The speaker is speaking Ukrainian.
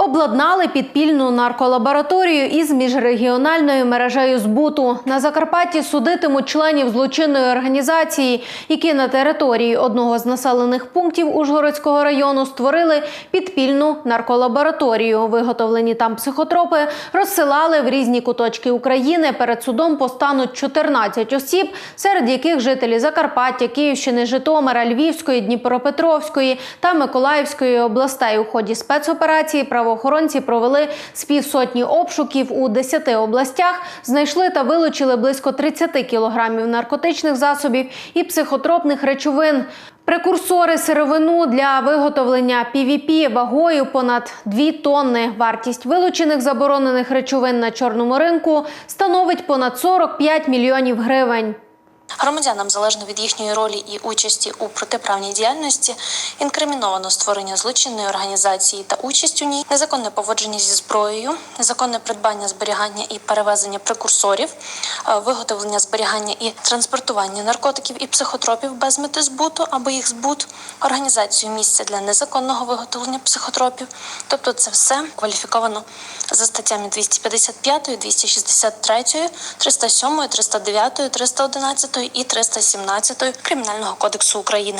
Обладнали підпільну нарколабораторію із міжрегіональною мережею збуту. На Закарпатті судитимуть членів злочинної організації, які на території одного з населених пунктів Ужгородського району створили підпільну нарколабораторію. Виготовлені там психотропи розсилали в різні куточки України. Перед судом постануть 14 осіб, серед яких жителі Закарпаття, Київщини, Житомира, Львівської, Дніпропетровської та Миколаївської областей. У ході спецоперації правоохоронці провели з півсотні обшуків у 10 областях, знайшли та вилучили близько 30 кілограмів наркотичних засобів і психотропних речовин. Прекурсори сировину для виготовлення PVP вагою понад 2 тонни. Вартість вилучених заборонених речовин на чорному ринку становить понад 45 мільйонів гривень. Громадянам, залежно від їхньої ролі і участі у протиправній діяльності, інкриміновано створення злочинної організації та участь у ній, незаконне поводження зі зброєю, незаконне придбання, зберігання і перевезення прекурсорів, е, виготовлення, зберігання і транспортування наркотиків і психотропів без мети збуту або їх збут, організацію місця для незаконного виготовлення психотропів. Тобто, це все кваліфіковано за статтями 255, 263, 307, 309, 311 і 317 Кримінального кодексу України.